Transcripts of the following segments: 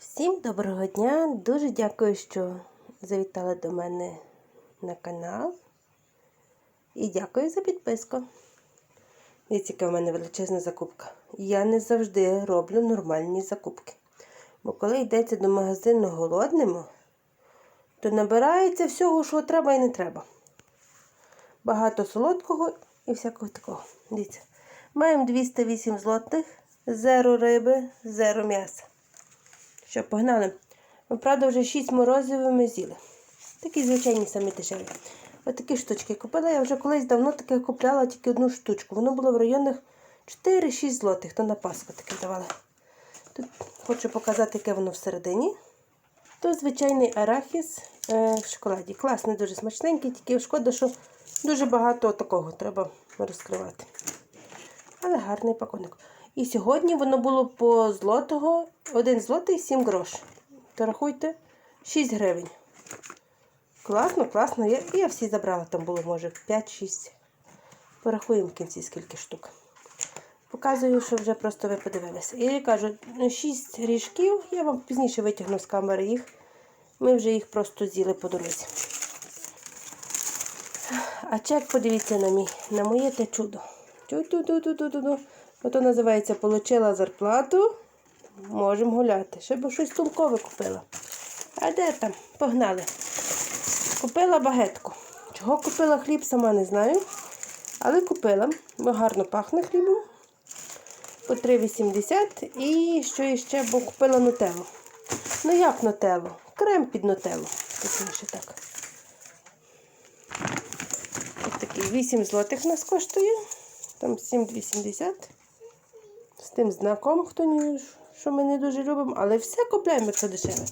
Всім доброго дня! Дуже дякую, що завітали до мене на канал. І дякую за підписку. Дивіться, яка в мене величезна закупка. Я не завжди роблю нормальні закупки. Бо коли йдеться до магазину голодним, то набирається всього, що треба і не треба. Багато солодкого і всякого такого. Дивіться. Маємо 208 злотих, зеро риби, зеро м'яса. Що, погнали? Ми, правда, вже 6 морозивів ми з'їли. Такі звичайні самі дешеві. Ось такі штучки купила. Я вже колись давно таке купляла тільки одну штучку. Воно було в районах 4-6 злотих, то на Пасху таке давали. Тут хочу показати, яке воно всередині. То звичайний арахіс е, в шоколаді. Класний, дуже смачненький, тільки шкода, що дуже багато такого треба розкривати. Але гарний пакунок. І сьогодні воно було по злотого, 1 злотий 7 грош. То рахуйте, 6 гривень. Класно, класно. Я, я всі забрала, там було, може, 5-6. Порахуємо в кінці скільки штук. Показую, що вже просто ви подивилися. І я кажу, 6 ріжків, я вам пізніше витягну з камери їх. Ми вже їх просто з'їли по дорозі. А чек, подивіться на мій, на моє те чудо. Ту-ту-ту-ту-ту-ту. Ото називається Получила зарплату. Можемо гуляти. Ще б щось толкове купила. А де там? Погнали. Купила багетку. Чого купила хліб, сама не знаю. Але купила, бо гарно пахне хлібом. По 3,80 і що іще, бо купила нутеллу. Ну як нутеллу? Крем під нутеллу. Точніше так. Ось такий 8 злотих нас коштує. Там 7,80. Тим знаком, хто не, що ми не дуже любимо, але все купляємо, якщо дешеве.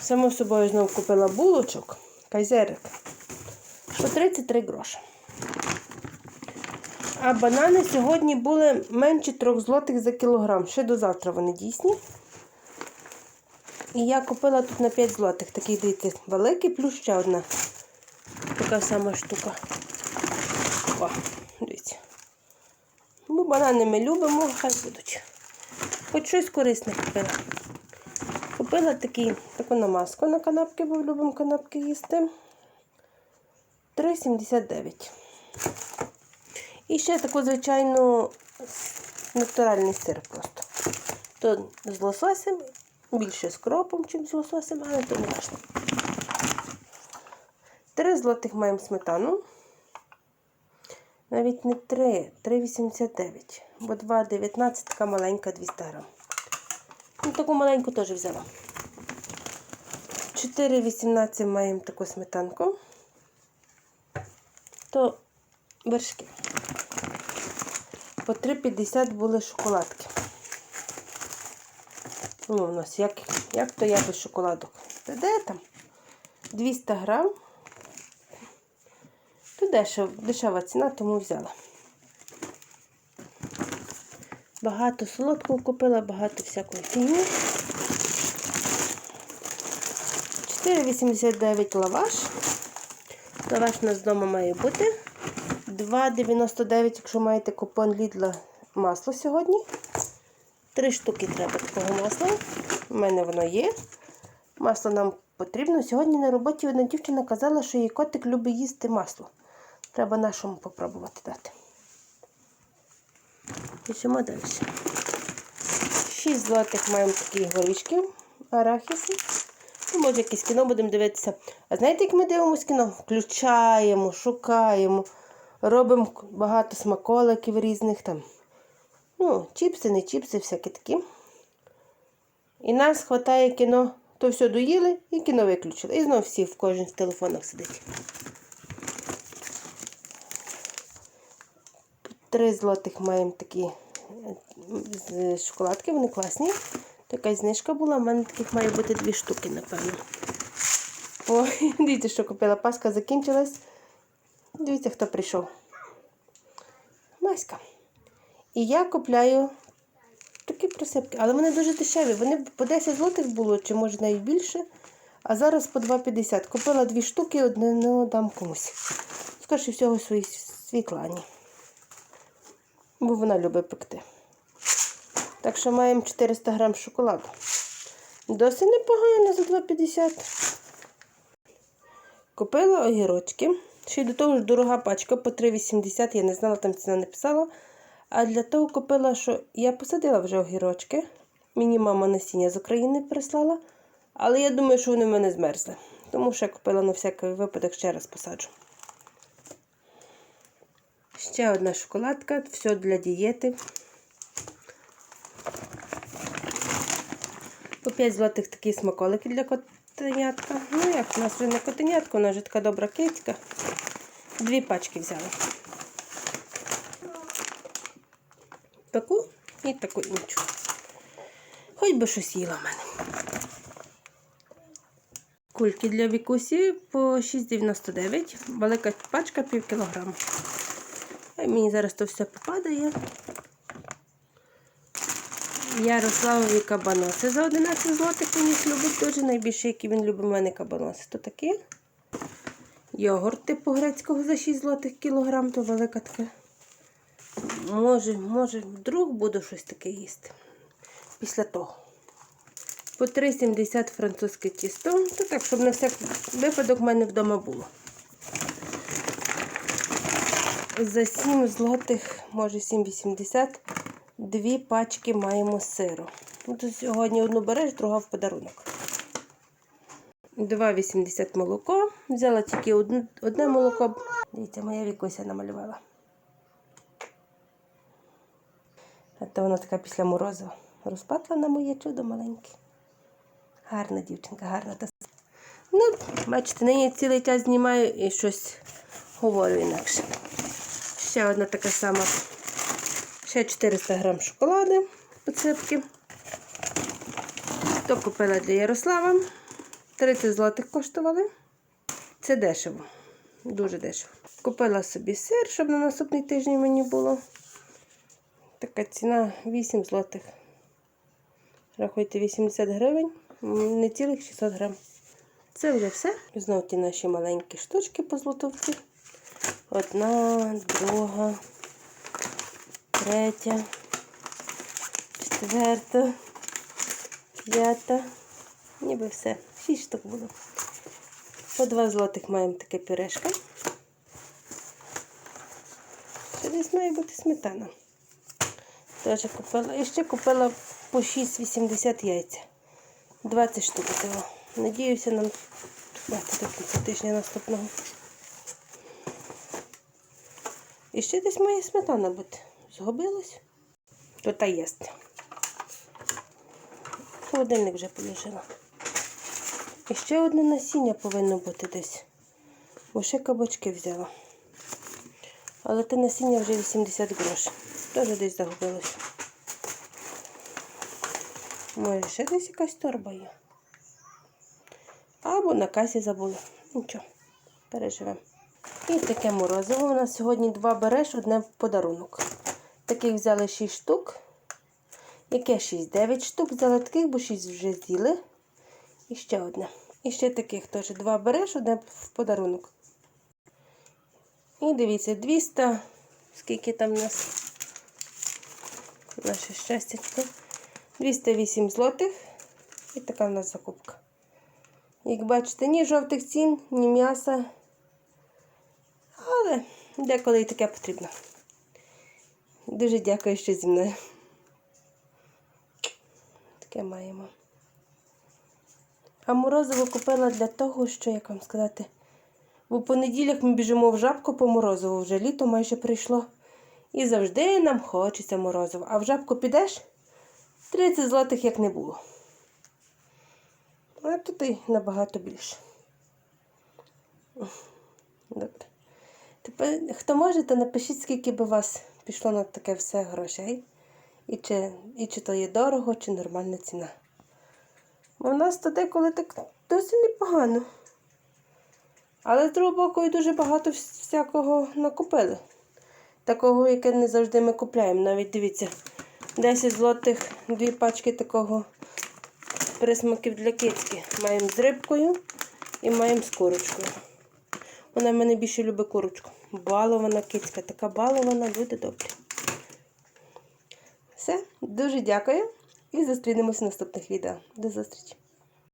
Само собою знову купила булочок, кайзерик. По 33 гроші. А банани сьогодні були менше 3 злотих за кілограм. Ще до завтра вони дійсні. І я купила тут на 5 злотих. Такий, дивіться, великий, плюс ще одна. Така сама штука. О, дивіться. Банани ми любимо, хай будуть. Хоч щось корисне купила. Купила такий, таку намазку на канапки, бо любимо канапки їсти. 3,79. І ще таку звичайну натуральний сир просто. То з лососем, більше з кропом, ніж з лососем, але то не важливо. 3 злотих маємо сметану. Навіть не 3, 3,89. Бо 2,19 така маленька 200 грам. Ну, таку маленьку теж взяла. 4,18 маємо таку сметанку. То вершки. По 3,50 були шоколадки. Ну, у нас як, як то я без шоколадок? Та де там? 200 грам. То дешева, дешева ціна, тому взяла. Багато солодкого купила, багато всякої фігні. 4,89 лаваш. Лаваш у нас вдома має бути. 2,99, якщо маєте купон Лідла масло сьогодні. Три штуки треба такого масла. У мене воно є. Масло нам потрібно. Сьогодні на роботі одна дівчина казала, що її котик любить їсти масло. Треба нашому попробувати дати. Пишемо далі. 6 злотих маємо такі горішки, арахіси. Ну, може, якесь кіно будемо дивитися. А знаєте, як ми дивимося кіно? Включаємо, шукаємо, робимо багато смаколиків різних там. Ну, чіпси, не чіпси, всякі такі. І нас вистачає кіно. То все доїли і кіно виключили. І знову всі в кожен в телефонах сидить. Три злотих маємо такі з шоколадки, вони класні. Така знижка була, у мене таких має бути дві штуки, напевно. Ой, дивіться, що купила. Паска закінчилась. Дивіться, хто прийшов. Маська. І я купляю такі присипки, але вони дуже дешеві. Вони по 10 злотих було, чи може навіть більше. А зараз по 2,50. Купила дві штуки, одну дам комусь. Скоріше всього, своїй Світлані. Бо вона любить пекти. Так що маємо 400 грам шоколаду. Досить непогано за 2,50. Купила огірочки. Ще й до того ж дорога пачка по 3,80, я не знала, там ціна не писала. А для того купила, що я посадила вже огірочки. Мені мама насіння з України прислала. Але я думаю, що вони в мене змерзли. Тому я купила на всякий випадок ще раз посаджу. Ще одна шоколадка, все для дієти. По 5 злотих такі смаколики для котенятка. Ну як, у нас вже не котенятка, у нас вже така добра кицька. Дві пачки взяла. Таку і таку іншу. Хоч би щось їла в мене. Кульки для вікусі по 6,99. Велика пачка пів кілограма. А мені зараз то все попадає. Ярославові кабаноси за 11 злотих їх любить дуже. Найбільше, які він любить у мене кабаноси. То такі. Йогурт типу грецького за 6 злотих кілограм, то велика така. Може, може, вдруг буду щось таке їсти. Після того. По 3,70 французьке тісто. То так, щоб на всяк випадок в мене вдома було. За 7 злотих, може 7,80, дві пачки маємо сиру. Ну, сьогодні одну береш, друга в подарунок. 2,80 молоко. Взяла тільки одне, молоко. Дивіться, моя вікуся намалювала. А то вона така після морозу розпатла на моє чудо маленьке. Гарна дівчинка, гарна. Та... Ну, бачите, нині цілий час знімаю і щось говорю інакше. Ще одна така сама. Ще 400 грам шоколади посипки. То купила для Ярослава. 30 злотих коштували. Це дешево. Дуже дешево. Купила собі сир, щоб на наступний тиждень мені було. Така ціна 8 злотих. Рахуйте 80 гривень, не цілих 600 грам. Це вже все. Знову ті наші маленькі штучки по злотовці. Одна, друга, третя, четверта, п'ята. Ніби все. Шість штук було. По 2 злотих маємо таке пюрешка. Ще десь має бути сметана. Теж купила. І ще купила по 6,80 яйця. 20 штук. Надіюся, нам хватить до кінця тижня наступного. І ще десь має сметана бути. Згубилась. То та єсть. Холодильник вже положила. І ще одне насіння повинно бути десь. Бо ще кабачки взяла. Але те насіння вже 80 грошей. Теж десь загубилось. Може, ще десь якась торба є. Або на касі забула. Нічого, переживемо. І таке морозиво. У нас сьогодні два береш, одне в подарунок. Таких взяли 6 штук. Яке 6? 9 штук. Взяли таких, бо 6 вже з'їли. І ще одне. І ще таких теж два береш, одне в подарунок. І дивіться, 200. Скільки там у нас? Наше щастячко. 208 злотих. І така в нас закупка. Як бачите, ні жовтих цін, ні м'яса. Але деколи і таке потрібно. Дуже дякую, що зі мною. Таке маємо. А морозиво купила для того, що, як вам сказати, бо по неділях ми біжимо в жабку по морозиву, вже літо майже прийшло. І завжди нам хочеться морозиво. А в жабку підеш 30 злотих як не було. А тут і набагато більше. Добре. Тепер, хто може, то напишіть, скільки б у вас пішло на таке все грошей. І чи, і чи то є дорого, чи нормальна ціна. В нас то деколи так досить непогано. Але з другого боку і дуже багато всякого накупили. Такого, яке не завжди ми купляємо. Навіть дивіться, 10 злотих, дві пачки такого присмаків для кицьки. Маємо з рибкою і маємо з курочкою. Вона в мене більше любить курочку. Балована кицька, така балована, люди добрі. Все, дуже дякую і зустрінемося в наступних відео. До зустрічі!